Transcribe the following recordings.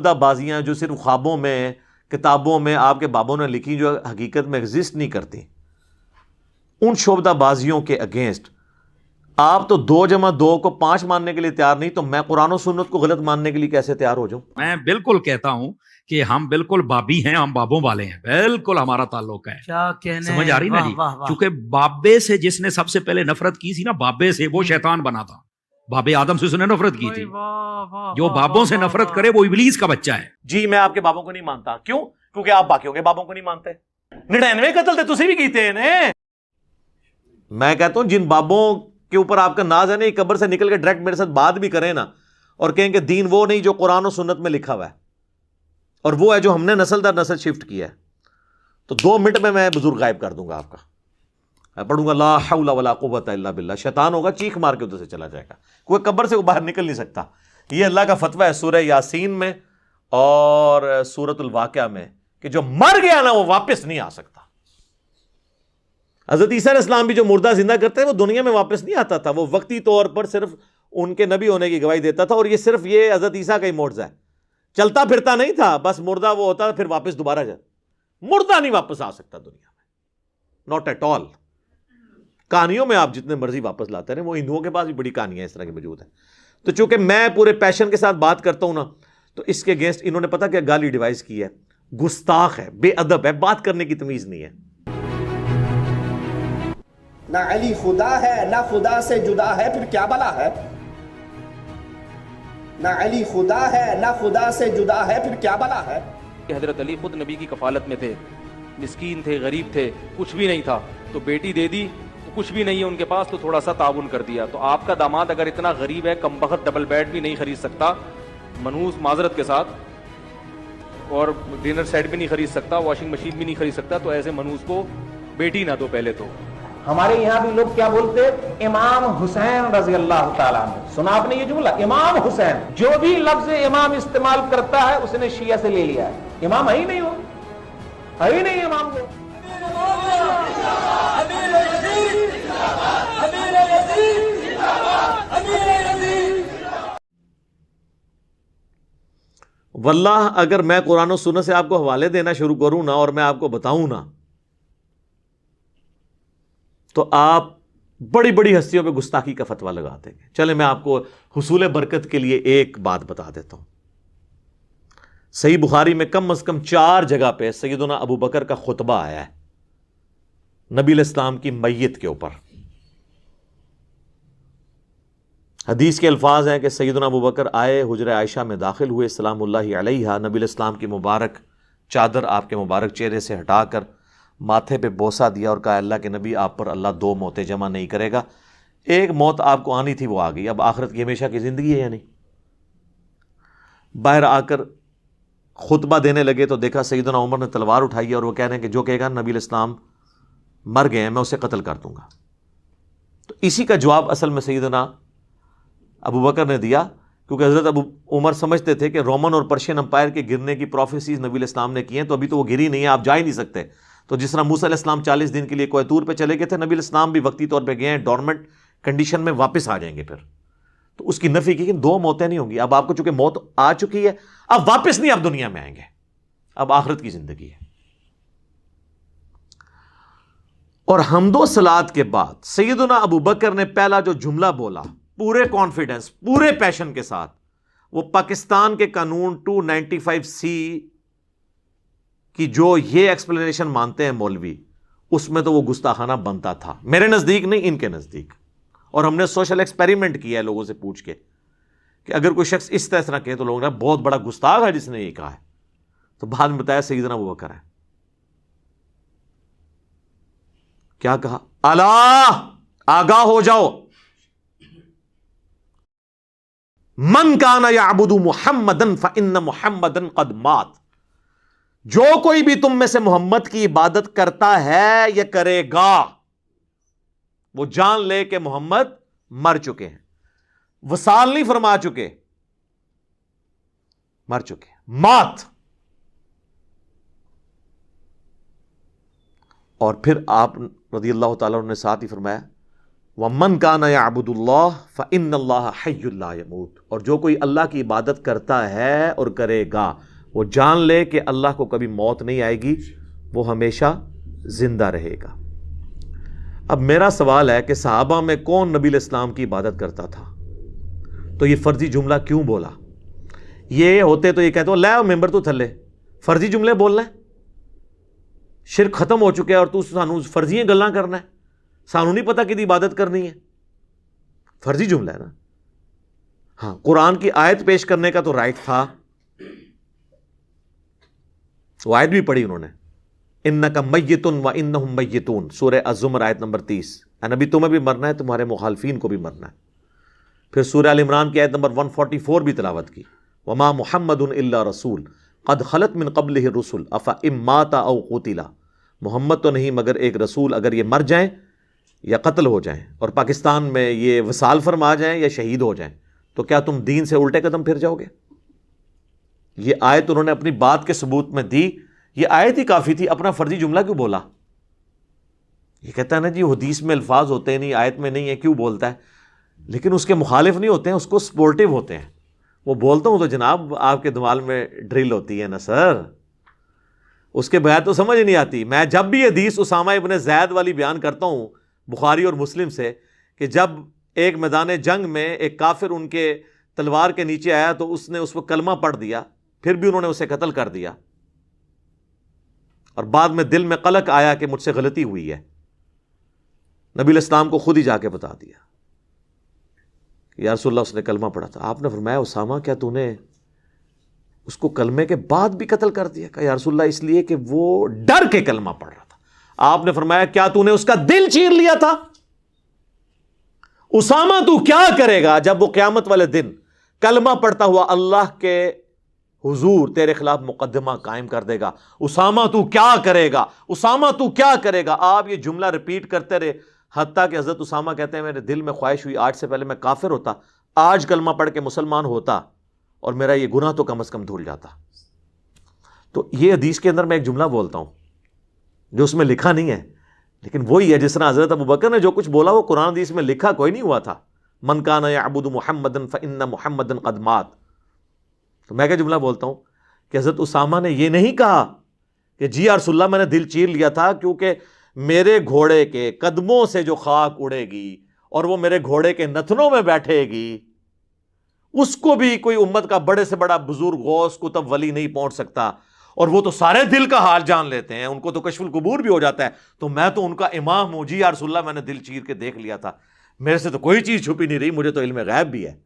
बाजियाँ जो सिर्फ़ ख्वाबों में किताबों में आपके बाबों ने लिखी जो हकीकत में एग्जिस्ट नहीं करती। उन शोबदाबाजियों के अगेंस्ट आप तो दो जमा दो को पाँच मानने के लिए तैयार नहीं तो मैं कुरान सुन्नत को गलत मानने के लिए कैसे तैयार हो जाऊँ? मैं बिल्कुल कहता हूँ कि हम बिल्कुल बाबी हैं हम बाबों वाले हैं बिल्कुल हमारा ताल्लुक है। क्या कहने समझ आ रही ना जी। क्योंकि बाबे से जिसने सबसे पहले नफरत की थी ना बाबे से वो शैतान बना था। बाबे आदम से उसने नफरत की थी। जो बाबों से नफरत करे वो इबलीस का बच्चा है। जी मैं आपके बाबों को नहीं मानता। क्यों? क्योंकि आप बाकियों के बाबों को नहीं मानते। निन्यानवे कतल थे तुसी भी कीते ने मैं कहता हूँ जिन बाबों के ऊपर आपका नाज है ना कब्र से निकल के डायरेक्ट मेरे साथ बात भी करें ना और कहें कि दीन वो नहीं जो कुरान और सुन्नत में लिखा हुआ है और वो है जो हमने नस्ल दर नस्ल शिफ्ट किया है। तो दो मिनट में मैं बुज़ुर्ग गायब कर दूँगा आपका। मैं पढ़ूँगा, ला हौला वला कुव्वत इल्ला बिल्ला शैतान होगा, चीख मार के उधर से चला जाएगा। कोई कब्र से वो बाहर निकल नहीं सकता। ये अल्लाह का फतवा है सूरह यासीन में और सूरतुल वाक़या में कि जो मर गया ना, वो वापस नहीं आ सकता। हज़रत ईसा इस्लाम भी जो मुर्दा ज़िंदा करते हैं, वो दुनिया में वापस नहीं आता था। वो वक्ती तौर पर सिर्फ़ उनके नबी होने की गवाही देता था और ये सिर्फ़ ये हज़रत ईसा का ही मोर्जा है। चलता फिरता नहीं था, बस मुर्दा वो होता फिर वापस दोबारा जा। मुर्दा नहीं वापस आ सकता दुनिया में। नॉट एट ऑल कहानियों में आप जितने मर्ज़ी वापस लाते रहे वो हिंदुओं के पास भी बड़ी कहानियाँ इस तरह की मौजूद हैं। तो चूँकि मैं पूरे पैशन के साथ बात करता हूँ ना तो इसके अगेंस्ट इन्होंने पता क्या गाली डिवाइस की है? गुस्ताख है बेअदब है बात करने की तमीज नहीं है। ना अली खुदा है ना खुदा से जुदा है फिर क्या बला है? ना अली खुदा है ना खुदा से जुदा है फिर क्या बला है? हज़रत अली खुद नबी की कफालत में थे मिस्कीन थे गरीब थे कुछ भी नहीं था तो बेटी दे दी कुछ भी नहीं है उनके पास तो थोड़ा सा ताउन कर दिया। तो आपका दामाद अगर इतना गरीब है कम वक्त डबल बेड भी नहीं खरीद सकता मनूस माजरत के साथ, और डिनर सेट भी नहीं खरीद सकता वॉशिंग मशीन भी नहीं खरीद सकता तो ऐसे मनूस को बेटी ना दो पहले तो। हमारे यहाँ भी लोग क्या बोलते इमाम हुसैन रज़ी अल्लाह सुना आपने ये जुमला? इमाम हुसैन, जो भी लफ्ज इमाम इस्तेमाल करता है, उसने शिया से ले लिया है। इमाम है ही नहीं हो है ही नहीं इमाम को वल्लाह, अगर मैं कुरान सुन्नत से आपको हवाले देना शुरू करूँ ना और मैं आपको बताऊँ ना तो आप बड़ी बड़ी हस्तियों पे गुस्ताखी का फतवा लगा देंगे। चले, मैं आपको हसूल बरकत के लिए एक बात बता देता हूँ। सही बुखारी में कम अज कम चार जगह पे सैदना अबू बकर का खुतबा आया है, नबी इस्लाम की मैयत के ऊपर। हदीस के अल्फाज हैं कि सैदना अबू बकर आए, हुजर आयशा में दाखिल हुए सलाम नबी इस्लाम की मुबारक चादर आपके मुबारक चेहरे से हटाकर माथे पे बोसा दिया और कहा, अल्लाह के नबी, आप पर अल्लाह दो मौतें जमा नहीं करेगा। एक मौत आपको आनी थी, वो आ गई। अब आखिरत की हमेशा की ज़िंदगी है या नहीं? बाहर आकर खुतबा देने लगे तो देखा सईदना उमर ने तलवार उठाई और वो कह रहे हैं कि जो कहेगा नबी इस्लाम मर गए हैं, मैं उसे कत्ल कर दूँगा। तो इसी का जवाब असल में सईदना अबू बकर ने दिया, क्योंकि हज़रत अबू उमर समझते थे कि रोमन और पर्शियन अंपायर के गिरने की प्रोफेसीज नबी इस्लाम ने की हैं तो अभी तो वो गिरी नहीं है, आप जा ही नहीं सकते। तो जिस तरह मूसा इस्लाम चालीस दिन के लिए कोयतूर पर चले गए थे, नबी इस्लाम भी वक्ती तौर पर गए हैं, डॉर्मेंट कंडीशन में वापस आ जाएँगे फिर। तो उसकी नफी की कि दो मौतें नहीं होंगी, अब आपको चूँकि मौत आ चुकी है, अब वापस नहीं आप दुनिया में आएँगे, अब आखिरत की ज़िंदगी है। और हमदो सलाद के बाद सैदना अबू बकर ने पहला जो जुमला बोला पूरे कॉन्फिडेंस पूरे पैशन के साथ। वो पाकिस्तान के कानून 295 सी की जो ये एक्सप्लेनेशन मानते हैं मौलवी, उसमें तो वो गुस्ताखाना बनता था। मेरे नज़दीक नहीं, इनके नज़दीक। और हमने सोशल एक्सपेरिमेंट किया है लोगों से पूछ के कि अगर कोई शख्स इस तरह कहे तो लोगों ने बहुत बड़ा गुस्ताख है जिसने ये कहा है। तो बाद में बताया सईदना वो बकर है। क्या कहा? अला आगाह हो जाओ। मन काना या अबुदू मुहम्मदन फ़िन मुहम्मदन कद मात। जो कोई भी तुम में से मोहम्मद की इबादत करता है, या करेगा। वो जान ले कि मोहम्मद मर चुके हैं। वसाल नहीं फरमा चुके। मर चुके मात। और फिर आप रदी अल्लाह ताला ने साथ ही फरमाया व मन का नयाबुदुल्ला फ़िन हयमूत और जो कोई अल्लाह की इबादत करता है और करेगा, वो जान ले कि अल्लाह को कभी मौत नहीं आएगी, वो हमेशा ज़िंदा रहेगा। अब मेरा सवाल है कि सहाबा में कौन नबी इस्लाम की इबादत करता था? तो ये फर्जी जुमला क्यों बोला? ये होते तो ये कहते हो लै मेंबर तो थले फर्जी जुमले बोलना है। शिर खत्म हो चुके हैं और तू सानू फर्जियाँ गल्लां करना है। सानू नहीं पता कि इबादत करनी है। फर्जी जुमला है ना। हाँ कुरान की आयत पेश करने का तो राइट था। वो आयत भी पढ़ी उन्होंने। इन का मैतुन व इन मैतून सूर्य अजुमर आयत नंबर तीस। नबी, तुम्हें भी मरना है, तुम्हारे मुखालफिन को भी मरना है। फिर सूर्य इमरान की आयत नंबर 144 भी तलावत की। वमा मोहम्मद रसूल। कद खलत मिन कबल रसुल। अफ़ा इमाता औ कोतिला। मोहम्मद तो नहीं, मगर एक रसूल अगर ये मर जाएँ या कत्ल हो जाएँ और पाकिस्तान में ये वसाल फरमा जाएँ या शहीद हो जाएँ तो क्या तुम दीन से उल्टे कदम फिर जाओगे? ये आयत उन्होंने अपनी बात के सबूत में दी। ये आयत ही काफ़ी थी, अपना फर्जी जुमला क्यों बोला? ये कहता है ना, जी हदीस में अल्फाज होते हैं, नहीं, आयत में नहीं है, क्यों बोलता है? लेकिन उसके मुखालिफ नहीं होते हैं, उसको सपोर्टिव होते हैं। वो बोलता हूँ तो जनाब, आपके दिमाग में ड्रिल होती है ना सर उसके बगैर तो समझ नहीं आती। मैं जब भी हदीस उसामा इबन जैद वाली बयान करता हूँ बुखारी और मुस्लिम से, कि जब एक मैदान जंग में एक काफिर उनके तलवार के नीचे आया तो उसने उस पर कलमा पढ़ दिया, फिर भी उन्होंने उसे कत्ल कर दिया। और बाद में दिल में कलक आया कि मुझसे गलती हुई है। नबी इस्लाम को खुद ही जाके बता दिया यारसोल्ला उसने कलमा पढ़ा था। आपने फरमाया, उसामा, क्या तूने उसको कलमे के बाद भी कत्ल कर दिया? कहा यारसोल्ला इसलिए कि वो डर के कलमा पढ़ रहा आपने फरमाया, क्या तूने उसका दिल चीर लिया था? उसामा, तू क्या करेगा जब वो क्यामत वाले दिन कलमा पढ़ता हुआ अल्लाह के हुजूर तेरे खिलाफ मुकदमा कायम कर देगा? उसामा, तू क्या करेगा? उसामा, तू क्या करेगा? आप ये जुमला रिपीट करते रहे हती कि हज़रत उसामा कहते हैं, मेरे दिल में ख्वाहिश हुई, आज से पहले मैं काफिर होता, आज कलमा पढ़ के मुसलमान होता और मेरा ये गुनाह तो कम अज़ कम धुल जाता। तो ये हदीस के अंदर मैं एक जुमला बोलता हूँ। जो उसमें लिखा नहीं है। लेकिन वही है जिस तरह हज़रत अबू बकर ने जो कुछ बोला, वो कुरान हदीस में लिखा कोई नहीं हुआ था। मन का नबुद मोहम्मदन फ़िन मोहम्मदन कदमात तो मैं क्या जुमला बोलता हूँ कि हज़रत उसामा ने यह नहीं कहा कि, जी आरसुल्ला मैंने दिल चीर लिया था क्योंकि मेरे घोड़े के कदमों से जो खाक उड़ेगी और वो मेरे घोड़े के नथनों में बैठेगी, उसको भी कोई उम्मत का बड़े से बड़ा बुज़ुर्ग, गौस, कुतब, वली नहीं पहुँच सकता। और वो तो सारे दिल का हाल जान लेते हैं, उनको तो कशफुल कबूर भी हो जाता है। तो मैं तो उनका इमाम हूँ जी यारसुल्ला मैंने दिल चीर के देख लिया था। मेरे से तो कोई चीज़ छुपी नहीं रही, मुझे तो इल्म गैब भी है।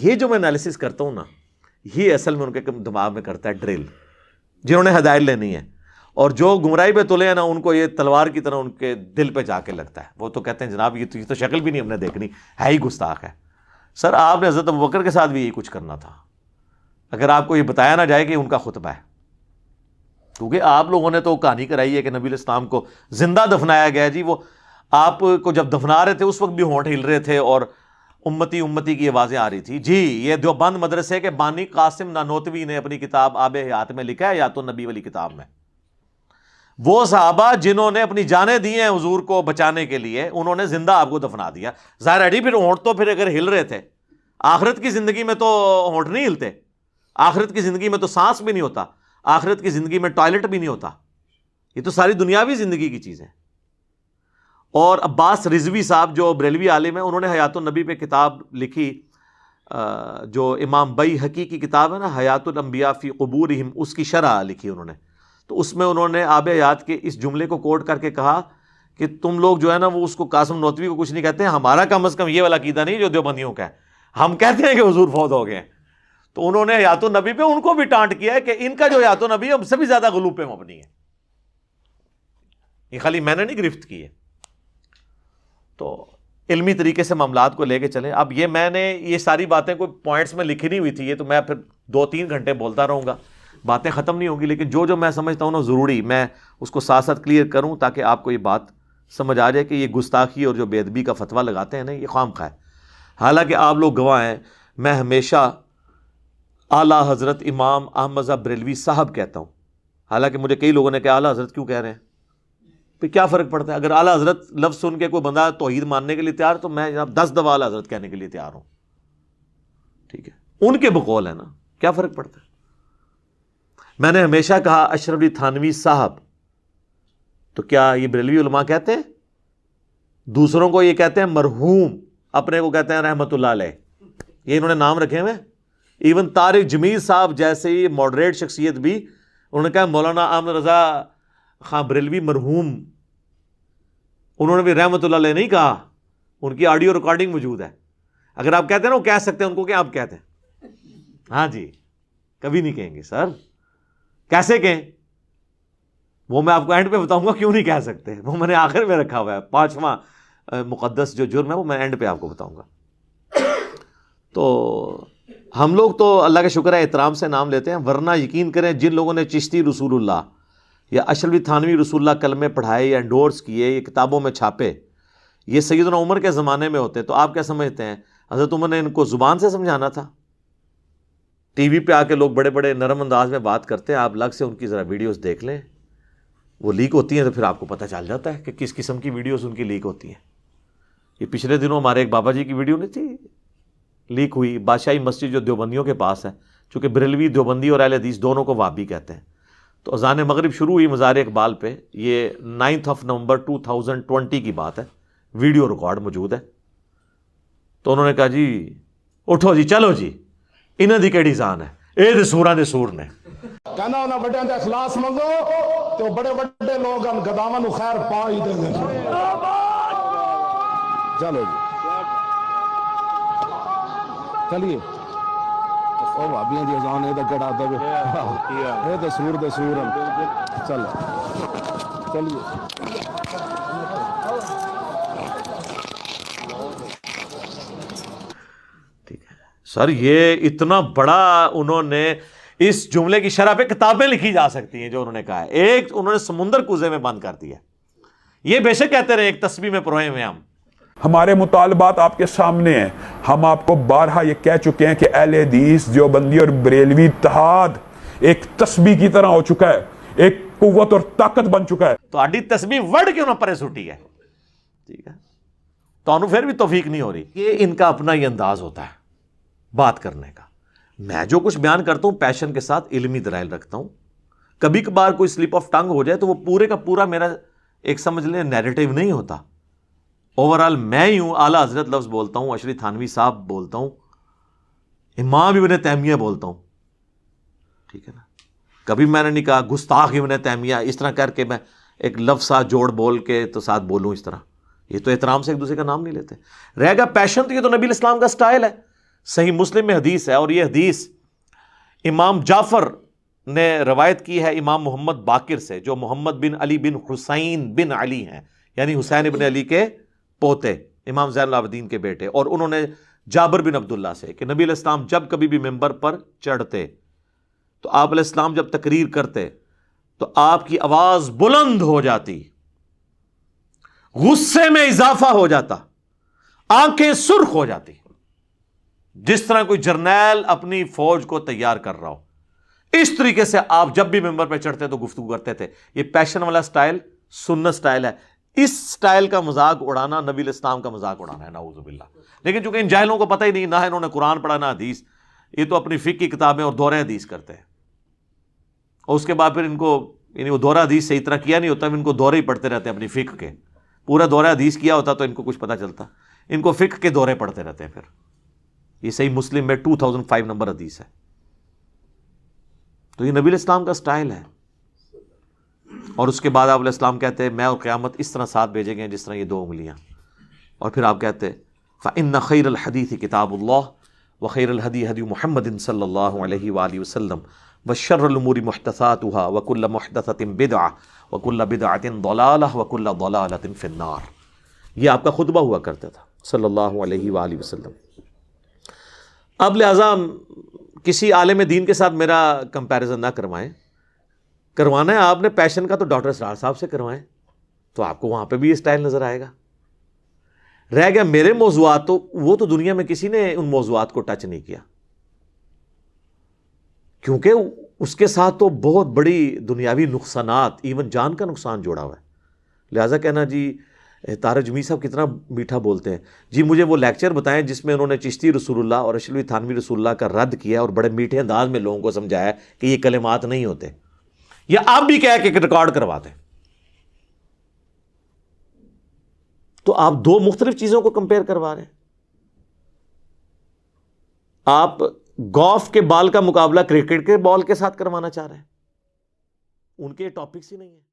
ये जो मैं एनालिसिस करता हूँ ना, ये असल में उनके दिमाग में करता है ड्रिल जिन्होंने हदायत लेनी है। और जो गुमराही पे तुले हैं ना, उनको ये तलवार की तरह उनके दिल पे जाके लगता है। वो तो कहते हैं, जनाब, ये तो तो शक्ल भी नहीं हमने देखनी, है ही गुस्ताख है। सर, आपने हज़रत बकर के साथ भी यही कुछ करना था। अगर आपको ये बताया ना जाए कि उनका खुतबा है, क्योंकि आप लोगों ने तो कहानी कराई है कि नबी इस्लाम को ज़िंदा दफनाया गया जी, वो आपको जब दफना रहे थे, उस वक्त भी होंठ हिल रहे थे और उम्मती उम्मती की आवाज़ें आ रही थी। जी, ये देवबंद मदरसे के बानी कासिम नानोतवी ने अपनी किताब आब हयात में लिखा है या तो नबी वाली किताब में। वो साहबा जिन्होंने अपनी जाने दी हैं हजूर को बचाने के लिए, उन्होंने ज़िंदा आपको दफना दिया। ज़ाहिर अड़ी फिर होंठ तो फिर अगर हिल रहे थे, आखिरत की ज़िंदगी में तो होंठ नहीं हिलते। आखिरत की ज़िंदगी में तो सांस भी नहीं होता, आखिरत की ज़िंदगी में टॉयलेट भी नहीं होता। ये तो सारी दुनियावी ज़िंदगी की चीज़ है। और अब्बास रिजवी साहब, जो बरेलवी आलिम है, उन्होंने हयातुलनबी पे किताब लिखी जो इमाम बई हकी की किताब है ना हयातुलम्बिया फ़ी कबूर उसकी शरह लिखी उन्होंने। तो उसमें उन्होंने आब याद के इस जुमले को कोट करके कहा कि तुम लोग जो है ना, वो उसको कासम नोतवी को कुछ नहीं कहते हमारा कम अज़ कम ये वाला कीदा नहीं जो देवबंदियों का है। हम कहते हैं कि हजूर फौत हो गए तो उन्होंने यातो नबी पे उनको भी टांट किया है कि इनका जो यातो नबी है सबसे भी ज़्यादा गलूब पे मबनी है। ये खाली मैंने नहीं गिरफ्त की है। तो इल्मी तरीके से मामला को लेके चले। अब ये मैंने, ये सारी बातें कोई पॉइंट्स में लिखी नहीं हुई थी, ये तो मैं फिर दो तीन घंटे बोलता रहूँगा। बातें ख़त्म नहीं होंगी, लेकिन जो जो मैं समझता हूँ ना, ज़रूरी, मैं उसको साथ साथ क्लियर करूँ ताकि आपको ये बात समझ आ जाए कि ये गुस्ताखी और जो बेदबी का फतवा लगाते हैं ना, ये खाम खा है। हालाँकि आप लोग गवाह हैं, मैं हमेशा आला हज़रत इमाम अहमद बरेलवी साहब कहता हूँ। हालाँकि मुझे कई लोगों ने कहा, आला हज़रत क्यों कह रहे हैं? फिर क्या फ़र्क पड़ता है? अगर आला हज़रत लफ्ज़ सुन के कोई बंदा तोहीद मानने के लिए तैयार तो मैं जनाब दस दफ़ा आला हज़रत कहने के लिए तैयार हूँ। ठीक है? उनके बकौल है ना? क्या फ़र्क पड़ता है? मैंने हमेशा कहा, अशरफ अली थानवी साहब। तो क्या ये बरेलवी उलमा कहते हैं? दूसरों को ये कहते हैं मरहूम, अपने को कहते हैं अलैह। ये इन्होंने नाम रखे हुए इवन तारिक जमीर साहब जैसे ही मॉडरेट शख्सियत भी, उन्होंने कहा, मौलाना आमद रज़ा खां बरेलवी मरहूम, उन्होंने भी अलैह नहीं कहा, उनकी ऑडियो रिकॉर्डिंग मौजूद है। अगर आप कहते हैं ना, वो कह सकते हैं, उनको क्या आप कहते हैं। हाँ जी, कभी नहीं कहेंगे, सर। कैसे कहें? वो मैं आपको एंड पे बताऊँगा, क्यों नहीं कह सकते? वो मैंने आखिर में रखा हुआ है, पांचवा मुकद्दस जो जुर्म है, वो मैं एंड पे आपको बताऊँगा। तो हम लोग तो अल्लाह का शुक्र है, एहतराम से नाम लेते हैं, वरना यकीन करें, जिन लोगों ने चिश्ती रसूलुल्लाह या अशरफी थानवी रसूलुल्लाह कलमे पढ़ाए या एंडोर्स किए, ये किताबों में छापे, ये सैदना उमर के ज़माने में होते तो आप क्या समझते हैं? हज़रत उमर ने इनको ज़ुबान से समझाना था? टीवी पे आके लोग बड़े बड़े नरम अंदाज में बात करते हैं, आप लग से उनकी ज़रा वीडियोस देख लें। वो लीक होती हैं तो फिर आपको पता चल जाता है कि किस किस्म की वीडियोस उनकी लीक होती हैं। ये पिछले दिनों हमारे एक बाबा जी की वीडियो नहीं थी? लीक हुई बादशाही मस्जिद जो देवबंदियों के पास है चूँकि बरेलवी देवबंदी और अहल हदीस दोनों को वाबी कहते हैं तो अजान मगरब शुरू हुई मज़ार इकबाल पे ये नाइन्थ ऑफ नवंबर 2020 की बात है वीडियो रिकॉर्ड मौजूद है तो उन्होंने कहा जी उठो जी चलो जी इन्हों की केड़ी जान है ਇਹ ਤੇ ਸੂਰਾਂ ਦੇ ਸੂਰ ਨੇ ਕਹਿੰਦਾ ਉਹਨਾਂ ਵੱਡਿਆਂ ਦਾ ਇਖਲਾਸ ਮੰਗੋ ਤੇ ਉਹ ਬੜੇ ਵੱਡੇ ਲੋਕ ਹਨ ਗਦਾਵਾਂ ਨੂੰ ਖੈਰ ਪਾ ਹੀ ਦਿੰਦੇ ਨੇ ਚਲੋ ਜੀ ਚਲਿਏ ਉਹ ਭਾਬੀਆਂ ਦੀ ਅਜ਼ਾਨ ਇਹਦਾ ਕਿਹੜਾ ਦਵੇ ਇਹ ਤਾਂ ਸੂਰ ਦੇ ਸੂਰ ਹਨ ਚਲ ਚਲਿਏ ठीक है सर ये इतना बड़ा उन्होंने इस जुमले की शरह पे किताबें लिखी जा सकती हैं जो उन्होंने कहा है एक उन्होंने समुंदर कुजे में बंद कर दिया ये बेशक कहते रहे एक तस्वीर में परोए हुए हम हमारे मुतालबात आपके सामने हैं। हम आपको बारहा ये कह चुके हैं कि अहल हदीस, देवबंदी और बरेलवी इत्तेहाद एक तस्बी की तरह हो चुका है, एक कुव्वत और ताकत बन चुका है। आडी तस्वीर वर्ड क्यों ना परे सुटी है ठीक है तो फिर भी तोफीक नहीं हो रही ये इनका अपना ही अंदाज होता है बात करने का मैं जो कुछ बयान करता हूँ पैशन के साथ इलमी दलाइल रखता हूँ कभी कभार कोई स्लिप ऑफ़ टंग हो जाए तो वो पूरे का पूरा मेरा एक समझ लें नैरेटिव नहीं होता ओवरऑल मैं ही हूँ, आला हज़रत लफ्ज़ बोलता हूँ, अशरी थानवी साहब बोलता हूँ, इमाम इबन तैमिया बोलता हूँ। ठीक है ना? कभी मैंने नहीं कहा, गुस्ताख इबन तैमिया, इस तरह करके मैं एक लफ्ज़ साथ जोड़ बोल के तो साथ बोलूँ इस तरह। ये तो एहतराम से एक दूसरे का नाम नहीं लेते। रहेगा पैशन तो ये तो नबी इस्लाम का स्टाइल है। सही मुस्लिम में हदीस है और ये हदीस इमाम जाफ़र ने रवायत की है इमाम मोहम्मद बाकिर से, जो मोहम्मद बिन अली बिन हुसैन बिन अली हैं, यानी हुसैन इबन अली के पोते, इमाम जैनलाबद्दीन के बेटे, और उन्होंने जाबर बिन अब्दुल्ला से कि नबी इस्लाम जब कभी भी मेंबर पर चढ़ते तो आप इस्लाम जब तकरीर करते तो आपकी आवाज़ बुलंद हो जाती, गुस्से में इजाफा हो जाता, आँखें सुर्ख हो जाती। जिस तरह कोई जर्नैल अपनी फौज को तैयार कर रहा हो, इस तरीके से आप जब भी मेंबर पर चढ़ते तो गुफ्तु करते थे। ये पैशन वाला स्टाइल, सुन्नत स्टाइल है। इस स्टाइल का मज़ाक उड़ाना, नबी इस्लाम का मज़ाक उड़ाना है नाउजुबिल्ला लेकिन चूँकि इन जाहिलों को पता ही नहीं, ना इन्होंने कुरान पढ़ा, ना हदीस, ये तो अपनी फिक की किताबें और दौरे हदीस करते हैं। और उसके बाद फिर इनको, यानी वो दौरा हदीस सही तरह किया नहीं होता, इनको दौरे ही पढ़ते रहते हैं अपनी फिक के। पूरा दौरा हदीस किया होता तो इनको कुछ पता चलता। इनको फिक के दौरे पढ़ते रहते हैं फिर। ये सही मुस्लिम में 2005 नंबर हदीस है। तो ये नबी इस्लाम का स्टाइल है। और उसके बाद आप इस्लाम कहते हैं, मैं और क़्यामत इस तरह साथ भेजेंगे जिस तरह ये दो उंगलियाँ और फिर आप कहते फ़िन खैर हदीथ किताबुल्लाह व खैर हदी हदी महमद सल्लल्लाहु अलैहि वसल्लम व शर्रमूरी मुहतसातुहा वकुल्ल मुहदसतिन बिदआ वकुल्ल बिदअतिन दलाला वकुल्ल दलालतिन फिन्नार. ये आपका खुतबा हुआ करता था, सल्लल्लाहु अलैहि वसल्लम। अब किसी आलम दीन के साथ मेरा कंपैरिजन ना करवाएँ। करवाना है, आपने पैशन का तो डॉक्टर सरार साहब से करवाएँ तो आपको वहाँ पे भी स्टाइल नज़र आएगा। रह गया मेरे मौजूद तो वो तो दुनिया में किसी ने उन मौजूद को टच नहीं किया। क्योंकि उसके साथ तो बहुत बड़ी दुनियावी नुकसान इवन जान का नुकसान जोड़ा हुआ है। लिहाजा कहना जी तारा जमी साहब कितना मीठा बोलते हैं। जी, मुझे वो लेक्चर बताएँ जिसमें उन्होंने चिश्ती रसूलुल्लाह और अशलवी थानवी रसूलुल्लाह का रद्द किया और बड़े मीठे अंदाज में लोगों को समझाया कि ये कलिमात नहीं होते। या आप भी कह के रिकॉर्ड करवा दें। तो आप दो मुख्तलिफ़ चीज़ों को कंपेयर करवा रहे हैं। आप गॉफ के बाल का मुकाबला क्रिकेट के बॉल के साथ करवाना चाह रहे हैं। उनके टॉपिक्स ही नहीं है।